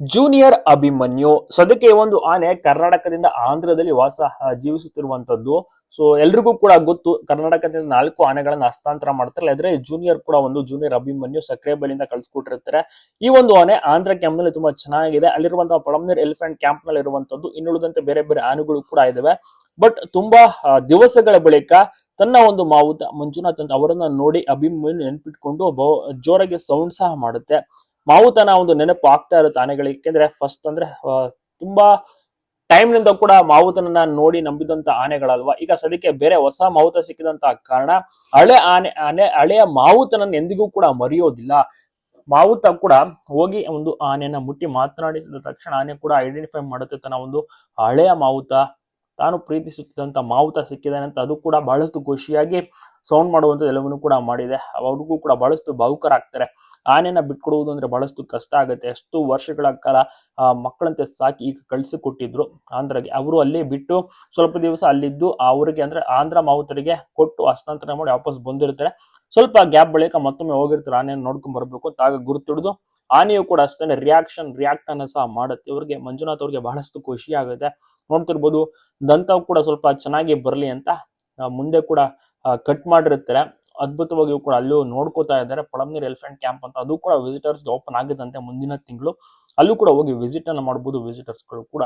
Junior Abhimanyu ಸದ್ಯಕ್ಕೆ ಒಂದು ಆನೆ ಕರ್ನಾಟಕದಿಂದ ಆಂಧ್ರದಲ್ಲಿ ವಾಸ ಜೀವಿಸುತ್ತಿರುವಂತದ್ದು. ಸೊ ಎಲ್ರಿಗೂ ಕೂಡ ಗೊತ್ತು, ಕರ್ನಾಟಕದಿಂದ ನಾಲ್ಕು ಆನೆಗಳನ್ನ ಹಸ್ತಾಂತರ ಮಾಡ್ತಾರೆ. ಆದ್ರೆ ಜೂನಿಯರ್ ಕೂಡ ಒಂದು ಜೂನಿಯರ್ ಅಭಿಮನ್ಯು ಸಕ್ರೆ ಬಲಿಂದ ಕಳ್ಸಿಕೊಟ್ಟಿರ್ತಾರೆ. ಈ ಒಂದು ಆನೆ ಆಂಧ್ರ ಕ್ಯಾಂಪ್ನಲ್ಲಿ ತುಂಬಾ ಚೆನ್ನಾಗಿದೆ. ಅಲ್ಲಿರುವಂತಹ ಪಳಮ್ನೀರ್ ಎಲಿಫೆಂಟ್ ಕ್ಯಾಂಪ್ನಲ್ಲಿ ಇರುವಂತದ್ದು ಇನ್ನುಳಿದಂತೆ ಬೇರೆ ಬೇರೆ ಆನೆಗಳು ಕೂಡ ಇದಾವೆ. ಬಟ್ ತುಂಬಾ ದಿವಸಗಳ ಬಳಿಕ ತನ್ನ ಒಂದು ಮಾವುತ ಮಂಜುನಾಥ್ ಅಂತ ಅವರನ್ನ ನೋಡಿ ಅಭಿಮನ್ಯು ನೆನ್ಪಿಟ್ಕೊಂಡು ಜೋರಾಗಿ ಸೌಂಡ್ ಸಹ ಮಾಡುತ್ತೆ. ಮಾವುತನ ಒಂದು ನೆನಪು ಆಗ್ತಾ ಇರುತ್ತೆ ಆನೆಗಳಿಗೆ ಯಾಕೆಂದ್ರೆ ಫಸ್ಟ್ ಅಂದ್ರೆ ತುಂಬಾ ಟೈಮ್ನಿಂದ ಕೂಡ ಮಾವುತನನ್ನ ನೋಡಿ ನಂಬಿದಂತ ಆನೆಗಳಲ್ವಾ? ಈಗ ಸದ್ಯಕ್ಕೆ ಬೇರೆ ಹೊಸ ಮಾವುತ ಸಿಕ್ಕಿದಂತ ಕಾರಣ, ಹಳೆ ಆನೆ ಆನೆ, ಹಳೆಯ ಮಾವುತನನ್ನ ಎಂದಿಗೂ ಕೂಡ ಮರೆಯೋದಿಲ್ಲ. ಮಾವುತ ಕೂಡ ಹೋಗಿ ಒಂದು ಆನೆಯನ್ನ ಮುಟ್ಟಿ ಮಾತನಾಡಿಸಿದ ತಕ್ಷಣ ಆನೆ ಕೂಡ ಐಡೆಂಟಿಫೈ ಮಾಡುತ್ತೆ ತನ್ನ ಒಂದು ಹಳೆಯ ಮಾವುತ. ತಾನು ಪ್ರೀತಿಸುತ್ತಿದ್ದಂಥ ಮಾವುತ ಸಿಕ್ಕಿದ್ದಾನೆ ಅಂತ ಅದು ಕೂಡ ಬಹಳಷ್ಟು ಖುಷಿಯಾಗಿ ಸೌಂಡ್ ಮಾಡುವಂಥದ್ದು ಎಲ್ಲವನ್ನೂ ಕೂಡ ಮಾಡಿದೆ. ಅವ್ರಿಗೂ ಕೂಡ ಬಹಳಷ್ಟು ಭಾವುಕರಾಗ್ತಾರೆ. ಆನೆನ ಬಿಟ್ಕೊಡುವುದು ಅಂದ್ರೆ ಬಹಳಷ್ಟು ಕಷ್ಟ ಆಗುತ್ತೆ. ಎಷ್ಟು ವರ್ಷಗಳ ಕಾಲ ಮಕ್ಕಳಂತೆ ಸಾಕಿ ಈಗ ಕಳಿಸಿಕೊಟ್ಟಿದ್ರು. ಆಂಧ್ರಗೆ ಅವರು ಅಲ್ಲಿ ಬಿಟ್ಟು ಸ್ವಲ್ಪ ದಿವಸ ಅಲ್ಲಿದ್ದು ಅವರಿಗೆ ಅಂದ್ರೆ ಆಂಧ್ರ ಮಾವುತರಿಗೆ ಕೊಟ್ಟು ಹಸ್ತಾಂತರ ಮಾಡಿ ವಾಪಸ್ ಬಂದಿರ್ತಾರೆ. ಸ್ವಲ್ಪ ಗ್ಯಾಪ್ ಬಳಿಕ ಮತ್ತೊಮ್ಮೆ ಹೋಗಿರ್ತಾರೆ. ಆನೆಯನ್ನು ನೋಡ್ಕೊಂಡು ಬರ್ಬೇಕು ಅಂತ ಆಗ ಗುರುತಿಡಿದು ಆನೆಯು ಕೂಡ ಅಷ್ಟೇ ರಿಯಾಕ್ಷನ್ ರಿಯಾಕ್ಟ್ ಅನ್ನ ಸಹ ಮಾಡುತ್ತೆ. ಇವ್ರಿಗೆ ಮಂಜುನಾಥ್ ಅವ್ರಿಗೆ ಬಹಳಷ್ಟು ಖುಷಿ ಆಗುತ್ತೆ. ನೋಡ್ತಿರ್ಬೋದು ದಂತ ಕೂಡ ಸ್ವಲ್ಪ ಚೆನ್ನಾಗಿ ಬರಲಿ ಅಂತ ಮುಂದೆ ಕೂಡ ಕಟ್ ಮಾಡಿರ್ತಾರೆ. ಅದ್ಭುತವಾಗಿಯೂ ಕೂಡ ಅಲ್ಲೂ ನೋಡ್ಕೋತಾ ಇದ್ದಾರೆ. ಪಳಮ್ನೀರ್ ಎಲಿಫೆಂಟ್ ಕ್ಯಾಂಪ್ ಅಂತ ಅದು ಕೂಡ ವಿಸಿಟರ್ಸ್ ಓಪನ್ ಆಗಿದಂತೆ ಮುಂದಿನ ತಿಂಗಳು. ಅಲ್ಲೂ ಕೂಡ ಹೋಗಿ ವಿಸಿಟ್ ಅನ್ನ ಮಾಡಬಹುದು ವಿಸಿಟರ್ಸ್ಗಳು ಕೂಡ.